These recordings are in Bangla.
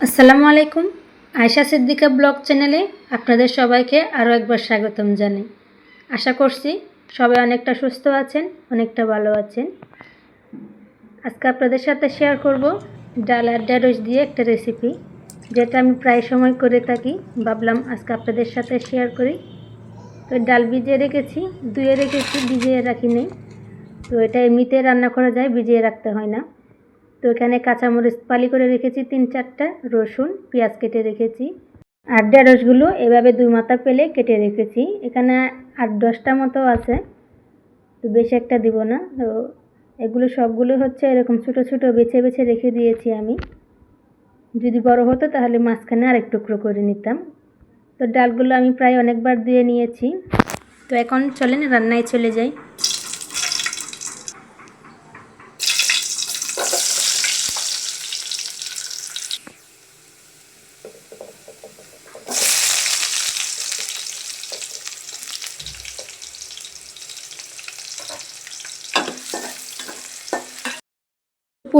আসসালামু আলাইকুম। আয়সা সিদ্দিকা ব্লগ চ্যানেলে আপনাদের সবাইকে আরও একবার স্বাগতম জানাই। আশা করছি সবাই অনেকটা সুস্থ আছেন, অনেকটা ভালো আছেন। আজকে আপনাদের সাথে শেয়ার করব ডাল আর ঢেঁড়স দিয়ে একটা রেসিপি যেটা আমি প্রায় সময় করে থাকি। ভাবলাম আজকে আপনাদের সাথে শেয়ার করি। তো ডাল ভিজিয়ে রেখেছি, ধুয়ে রেখেছি, ভিজিয়ে রাখি নেই তো এটা এমনিতে রান্না করা যায়, ভিজিয়ে রাখতে হয় না। তো এখানে কাঁচামরিচ পালি করে রেখেছি তিন চারটা, রসুন, পেঁয়াজ কেটে রেখেছি। আর ঢেঁড়সগুলো এভাবে দুই মাথা পেলে কেটে রেখেছি। এখানে আট দশটা মতো আছে, তো বেশি একটা দিব না। তো এগুলো সবগুলো হচ্ছে এরকম ছোটো ছোটো বেছে বেছে রেখে দিয়েছি আমি। যদি বড় হতো তাহলে মাঝখানে আরেক টুকরো করে নিতাম। তো ডালগুলো আমি প্রায় অনেকবার দিয়ে নিয়েছি। তো এখন চলেন, রান্নায় চলে যাই।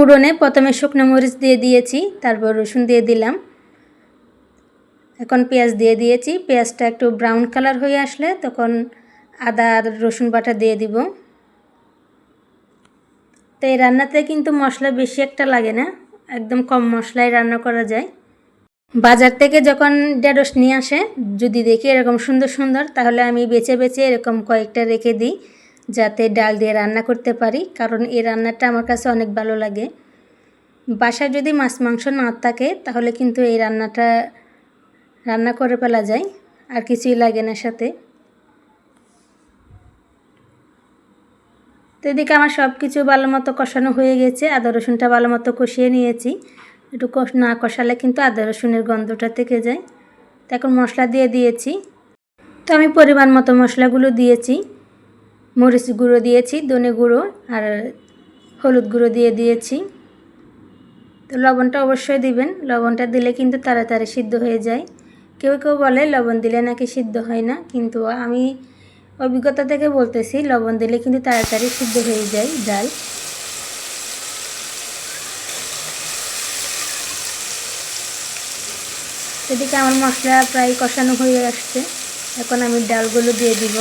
পুরনে প্রথমে শুকনো মরিচ দিয়ে দিয়েছি, তারপর রসুন দিয়ে দিলাম। এখন পেঁয়াজ দিয়ে দিয়েছি, পেঁয়াজটা একটু ব্রাউন কালার হয়ে আসলে তখন আদা আর রসুন বাটা দিয়ে দিব। তো এই রান্নাতে কিন্তু মশলা বেশি একটা লাগে না, একদম কম মশলায় রান্না করা যায়। বাজার থেকে যখন ঢেঁড়স নিয়ে আসে, যদি দেখি এরকম সুন্দর সুন্দর, তাহলে আমি বেছে বেছে এরকম কয়েকটা রেখে দিই। যাতে ডাল দিয়ে রান্না করতে পারি, কারণ এই রান্নাটা আমার কাছে অনেক ভালো লাগে। বাসায় যদি মাছ মাংস না থাকে, তাহলে কিন্তু এই রান্নাটা রান্না করে ফেলা যায়, আর কিছুই লাগে না সাথে। তো এদিকে আমার সব কিছু ভালো মতো কষানো হয়ে গেছে, আদা রসুনটা ভালো মতো কষিয়ে নিয়েছি। একটু কষ, না কষালে কিন্তু আদা রসুনের গন্ধটা থেকে যায়। তো এখন মশলা দিয়ে দিয়েছি। তো আমি পরিমাণ মতো মশলাগুলো দিয়েছি। মরিচ গুঁড়ো দিয়েছি, ধনে গুঁড়ো আর হলুদ গুঁড়ো দিয়ে দিয়েছি। তো লবণটা অবশ্যই দিবেন। লবণটা দিলে কিন্তু তাড়াতাড়ি সিদ্ধ হয়ে যায়। কেউ কেউ বলে লবণ দিলে নাকি সিদ্ধ হয় না, কিন্তু আমি অভিজ্ঞতা থেকে বলতেছি, লবণ দিলে কিন্তু তাড়াতাড়ি সিদ্ধ হয়ে যায় ডাল। এদিকে আমার মশলা প্রায় কষানো হয়ে আসছে। এখন আমি ডালগুলো দিয়ে দিব।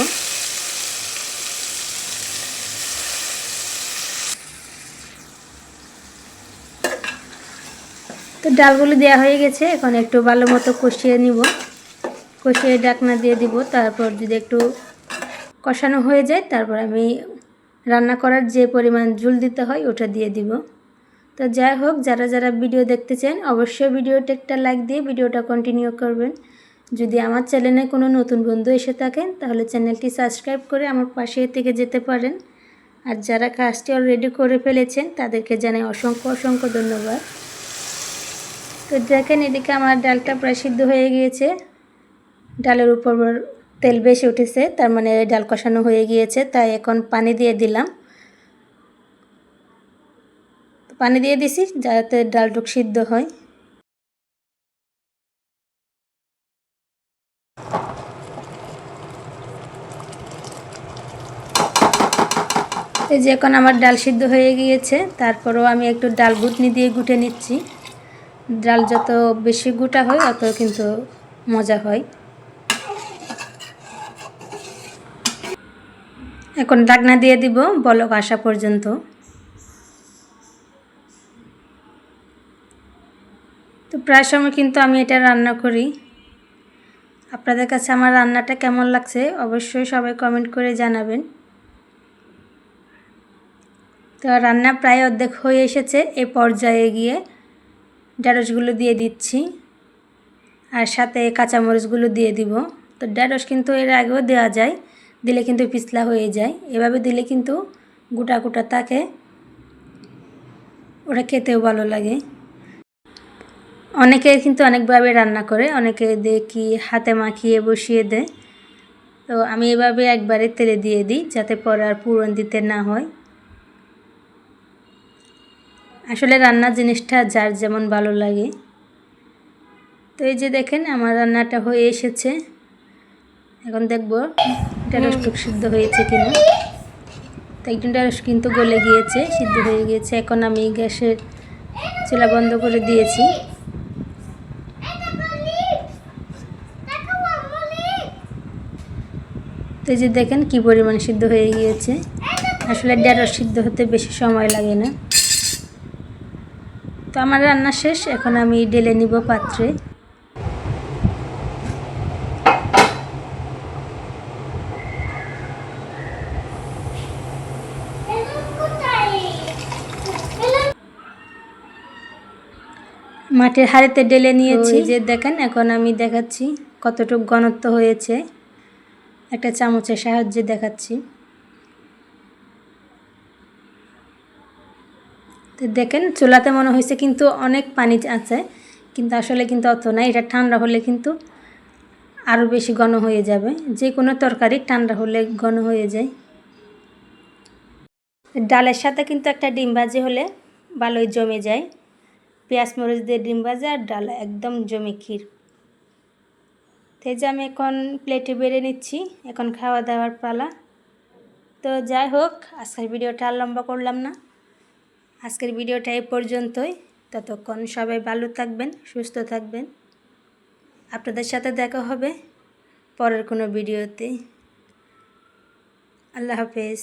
তো ডালগুলো দেওয়া হয়ে গেছে, এখন একটু ভালো মতো কষিয়ে নিব। কষিয়ে ডাকনা দিয়ে দিব, তারপর যদি একটু কষানো হয়ে যায়, তারপর আমি রান্না করার যে পরিমাণ ঝুল দিতে হয়, ওটা দিয়ে দিব। তো যাই হোক, যারা যারা ভিডিও দেখতে চান, অবশ্যই ভিডিওটা একটা লাইক দিয়ে ভিডিওটা কন্টিনিউ করবেন। যদি আমার চ্যানেলে কোনো নতুন বন্ধু এসে থাকেন, তাহলে চ্যানেলটি সাবস্ক্রাইব করে আমার পাশে থেকে যেতে পারেন। আর যারা কাজটি অলরেডি করে ফেলেছেন, তাদেরকে জানাই অসংখ্য অসংখ্য ধন্যবাদ। তো দেখেন এদিকে আমার ডালটা প্রায় সিদ্ধ হয়ে গিয়েছে। ডালের উপর তেল বেশি উঠেছে, তার মানে ডাল কষানো হয়ে গিয়েছে, তাই এখন পানি দিয়ে দিলাম। পানি দিয়ে দিছি যাতে ডালটুক সিদ্ধ হয়। এই যে এখন আমার ডাল সিদ্ধ হয়ে গিয়েছে, তারপরেও আমি একটু ডাল ঘুটনি দিয়ে গুটে নিচ্ছি। ডাল যত বেশি গোটা হয়, অত কিন্তু মজা হয়। এখন ডাকনা দিয়ে দিব বলক আসা পর্যন্ত। তো প্রায় সময় কিন্তু আমি এটা রান্না করি। আপনাদের কাছে আমার রান্নাটা কেমন লাগছে অবশ্যই সবাই কমেন্ট করে জানাবেন। তো রান্না প্রায় অর্ধেক হয়ে এসেছে এ পর্যায়ে গিয়ে। ঢেঁড়সগুলো দিয়ে দিচ্ছি। আর সাথে কাঁচামরিচগুলো দিয়ে দিব। তো ঢেঁড়স কিন্তু এর আগেও দেওয়া যায়, দিলে কিন্তু পিছলা হয়ে যায়। এভাবে দিলে কিন্তু গোটা গোটা থাকে ওটা খেতেও ভালো লাগে। অনেকে কিন্তু অনেকভাবে রান্না করে, অনেকে দেখি হাতে মাখিয়ে বসিয়ে দেয়। তো আমি এভাবে একবারে তেলে দিয়ে দিই, যাতে পরে আর পুরন দিতে না হয়। আসলে রান্নার জিনিসটা যার যেমন ভালো লাগে। তো এই যে দেখেন আমার রান্নাটা হয়ে এসেছে। এখন দেখব ঢেঁড়সটুক সিদ্ধ হয়েছে কিনা। তো একজন ঢেঁড়স কিন্তু গলে গিয়েছে সিদ্ধ হয়ে গিয়েছে। এখন আমি গ্যাসের চুলা বন্ধ করে দিয়েছি। তো এই যে দেখেন কি পরিমাণ সিদ্ধ হয়ে গিয়েছে। আসলে ডেটা সিদ্ধ হতে বেশি সময় লাগে না। তো আমার রান্না শেষ, এখন আমি ঢেলে নিব পাত্রে। মাটির হাড়িতে ঢেলে নিয়েছি। যে দেখেন, এখন আমি দেখাচ্ছি কতটুকু ঘনত্ব হয়েছে। একটা চামচের সাহায্যে দেখাচ্ছি। তো দেখেন, চুলাতে মনে হয়েছে কিন্তু অনেক পানি আছে, কিন্তু আসলে কিন্তু অত না এটা ঠান্ডা হলে কিন্তু আরও বেশি ঘন হয়ে যাবে। যে কোনো তরকারি ঠান্ডা হলে ঘন হয়ে যায়। ডালের সাথে কিন্তু একটা ডিম ভাজি হলে ভালোই জমে যায়। পেঁয়াজ মরিচ দিয়ে ডিম ভাজা আর ডাল একদম জমে ক্ষীর। তো যে আমি এখন প্লেটে বেড়ে নিচ্ছি, এখন খাওয়া দাওয়ার পালা। তো যাই হোক, আজকের ভিডিওটা আর লম্বা করলাম না। আজকের ভিডিওটা এ পর্যন্তই। ততক্ষণ সবাই ভালো থাকবেন, সুস্থ থাকবেন। আপনাদের সাথে দেখা হবে পরের কোনো ভিডিওতে। আল্লাহ হাফেজ।